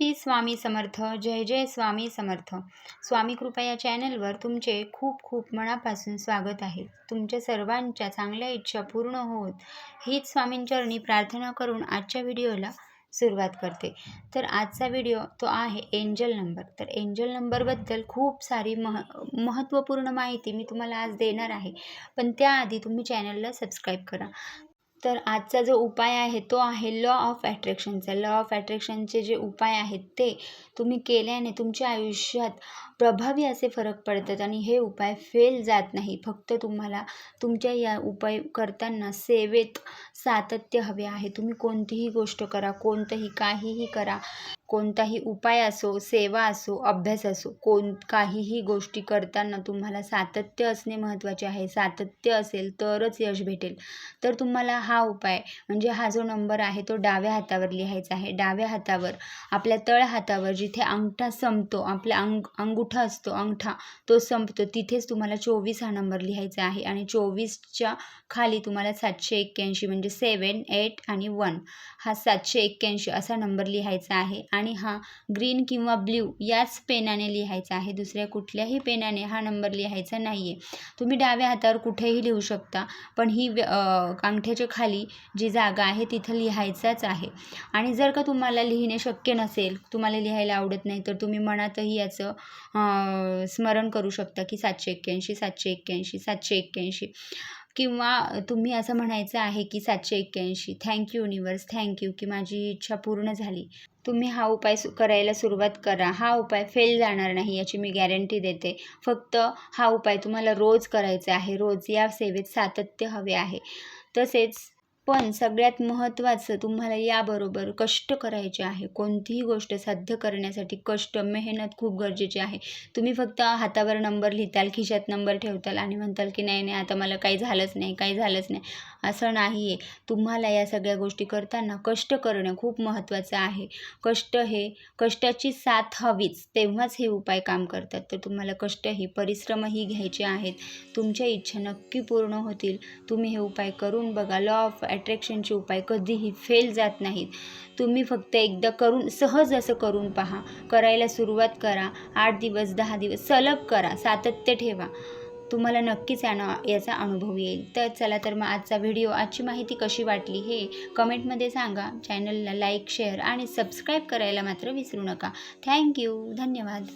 श्री स्वामी समर्थ जय जय स्वामी समर्थ. स्वामी कृपा या चॅनलवर तुमचे खूप खूप मनापासून स्वागत आहे. तुमच्या सर्वांच्या चांगल्या इच्छा पूर्ण होत हीच स्वामींचरणी प्रार्थना करून आजच्या व्हिडिओला सुरुवात करते. तर आजचा व्हिडिओ तो आहे एंजल नंबर. तर एंजल नंबरबद्दल खूप सारी मह महत्त्वपूर्ण माहिती मी तुम्हाला आज देणार आहे. पण त्याआधी तुम्ही चॅनलला सबस्क्राईब करा. तर आजचा जो उपाय आहे तो आहे लॉ ऑफ ॲट्रॅक्शनचा लॉ ऑफ ॲट्रॅक्शनचे जे उपाय आहेत ते तुम्ही केल्याने तुमच्या आयुष्यात प्रभावी असे फरक पडतात आणि हे उपाय फेल जात नाही. फक्त तुम्हाला तुमच्या या उपाय करताना सेवेत सातत्य हवे आहे. तुम्ही कोणतीही गोष्ट करा कोणतंही काहीही करा कोणताही उपाय असो सेवा असो अभ्यास असो कोण काहीही गोष्टी करताना तुम्हाला सातत्य असणे महत्त्वाचे आहे. सातत्य असेल तरच यश भेटेल. तर तुम्हाला हा उपाय म्हणजे हा जो नंबर आहे तो डाव्या हातावर लिहायचा आहे. डाव्या हातावर आपल्या तळ हातावर जिथे अंगठा संपतो आपला अंग अंगुठा असतो अंगठा तो संपतो तिथेच तुम्हाला चोवीस हा नंबर लिहायचा आहे. आणि चोवीसच्या खाली तुम्हाला सातशे एक्क्याऐंशी म्हणजे सेवन एट आणि वन हा सातशे एक्क्याऐंशी असा नंबर लिहायचा आहे. आणि हा ग्रीन किंवा ब्ल्यू याच पेनाने लिहायचा आहे. दुसऱ्या कुठल्याही पेनाने हा नंबर लिहायचा नाही आहे तुम्ही डाव्या हातावर कुठेही लिहू शकता पण ही अंगठ्याच्या खाली जी जागा आहे तिथं लिहायचाच आहे. आणि जर का तुम्हाला लिहिणे शक्य नसेल तुम्हाला लिहायला आवडत नाही तर तुम्ही मनातही याचं स्मरण करू शकता की सातशे एक्क्याऐंशी सातशे एक्क्याऐंशी सातशे एक्क्याऐंशी. किंवा तुम्ही असं म्हणायचं आहे की सातशे एक्क्याऐंशी थँक्यू युनिवर्स थँक्यू की माझी इच्छा पूर्ण झाली. तुम्ही हा उपाय सु करायला सुरुवात करा. हा उपाय फेल जाणार नाही याची मी गॅरंटी देते. फक्त हा उपाय तुम्हाला रोज करायचा आहे. रोज या सेवेत सातत्य हवे आहे. तसेच पण सगळ्यात महत्त्वाचं तुम्हाला याबरोबर कष्ट करायचे आहे. कोणतीही गोष्ट साध्य करण्यासाठी कष्ट मेहनत खूप गरजेची आहे. तुम्ही फक्त हातावर नंबर लिहिताल खिशात नंबर ठेवताल आणि म्हणताल की नाही नाही आता मला काही झालंच नाही काही झालंच नाही असं नाही आहे तुम्हाला या सगळ्या गोष्टी करताना कष्ट करणं खूप महत्त्वाचं आहे. कष्ट हे कष्टाची साथ हवीच तेव्हाच हे उपाय काम करतात. तर तुम्हाला कष्ट हे परिश्रमही घ्यायचे आहेत. तुमच्या इच्छा नक्की पूर्ण होतील. तुम्ही हे उपाय करून बघा. लॉ ऑफ अट्रॅक्शनचे उपाय कधीही फेल जात नाहीत. तुम्ही फक्त एकदा करून सहज असं करून पहा. करायला सुरुवात करा. आठ दिवस दहा दिवस सलग करा. सातत्य ठेवा. तुम्हाला नक्कीच यानं याचा अनुभव येईल. तर चला तर मग आजचा व्हिडिओ आजची माहिती कशी वाटली हे कमेंटमध्ये सांगा. चॅनलला लाईक शेअर आणि सबस्क्राईब करायला मात्र विसरू नका. थँक्यू धन्यवाद.